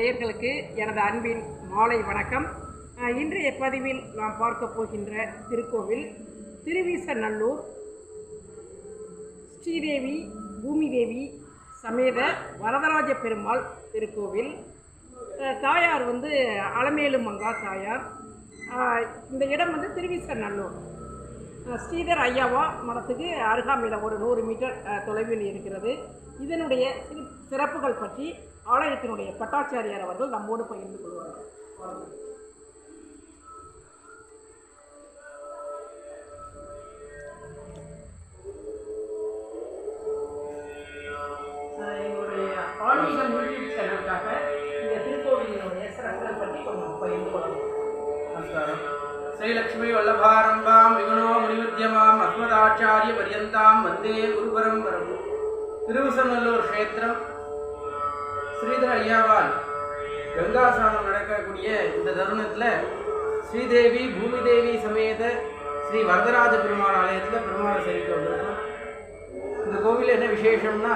நேயர்களுக்கு எனது அன்பின் மாலை வணக்கம். இன்றைய பதிவில் நாம் பார்க்க போகின்ற திருக்கோவில் திருவீசநல்லூர் ஸ்ரீதேவி பூமிதேவி சமேத வரதராஜ பெருமாள் திருக்கோவில். தாயார் வந்து அலமேலு மங்கா தாயார். இந்த இடம் வந்து திருவீசநல்லூர். ஸ்ரீதர் ஐயாவா மடத்துக்கு அருகாமையில் ஒரு நூறு மீட்டர் தொலைவில் இருக்கிறது. இதனுடைய சிற்- சிறப்புகள் பற்றி ஆலயத்தினுடைய பட்டாச்சாரியார் அவர்கள் நம்மோடு பகிர்ந்து கொள்வார்கள். எங்களுடைய ஆன்மீகம் யூடியூப் சேனலுக்காக இந்த திருக்கோவிலினுடைய சிறப்புகள் பற்றி கொஞ்சம் பகிர்ந்து கொள்ளலாம். நமஸ்காரம். ஸ்ரீலக்ஷ்மி வல்லபாரம்பாம் விகுணோ மாம் அஸ்மதாச்சாரிய பரியந்தாம் வந்தே குருபரம்பரம். திருவசநல்லூர் க்ஷேத்திரம். ஸ்ரீதர ஐயாவால் கங்காசானம் நடக்கக்கூடிய இந்த தருணத்தில் ஸ்ரீதேவி பூமிதேவி சமேத ஸ்ரீ வரதராஜ பெருமாள் ஆலயத்தில் பெருமாளை சேவிக்க வந்திருக்கோம். இந்த கோவிலில் என்ன விசேஷம்னா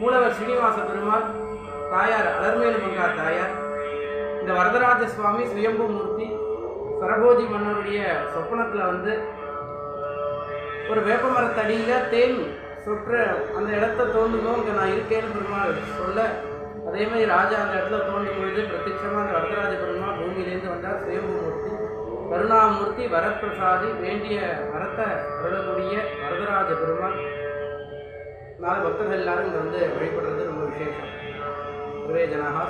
மூலவர் ஸ்ரீனிவாச பெருமாள் தாயார் அலர்மேலு மங்கா தாயார் இந்த வரதராஜ சுவாமி சுயம்பு மூர்த்தி சரபோஜி மன்னருடைய சொப்பனத்தில் வந்து ஒரு வேப்ப மரத்தடியில் தேன் சொற்ற அந்த இடத்த தோண்டுமோ இங்கே நான் இருக்கேன்னு பெருமாள் சொல்ல அதே மாதிரி ராஜா அந்த இடத்துல தோண்டி போயிட்டு பிரத்யட்சமாக அந்த வரதராஜ பெருமாள் பூமியிலேருந்து வந்தார். சுயம்புமூர்த்தி கருணாமூர்த்தி வரப்பிரசாதி வேண்டிய வரத்தை அருளக்கூடிய வரதராஜ பெருமாள். நாலு பக்தர்கள் எல்லாரும் இங்கே வந்து வழிபடுறது ரொம்ப விசேஷம். ஒரே ஜனகா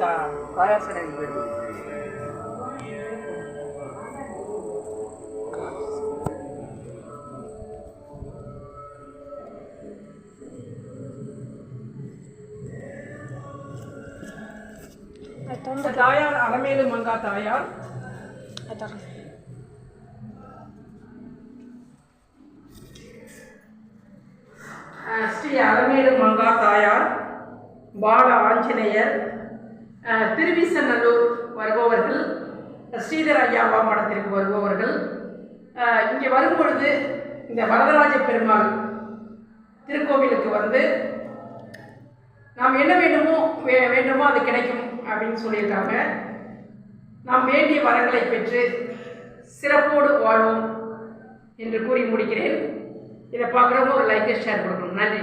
다 가야 쓰는 거지. தாயார் அலமேலு மங்கா தாயார் ஸ்ரீ அலமேலு மங்கா தாயார் பால ஆஞ்சநேயர் திருவிசநல்லூர் வருபவர்கள் ஸ்ரீதர ஐயாவா மடத்திற்கு வருபவர்கள் இங்கே வரும்பொழுது இந்த வரதராஜ பெருமாள் திருக்கோவிலுக்கு வந்து நாம் என்ன வேண்டுமோ வே வேண்டுமோ அது கிடைக்கும். அப்படின்னு சொல்லியிருக்காங்க. நாம் வேண்டிய வரங்களை பெற்று சிறப்போடு வாழ்வோம் என்று கூறி முடிக்கிறேன். இதை பார்க்குறவங்க ஒரு லைக்கை ஷேர் கொடுக்கணும். நன்றி.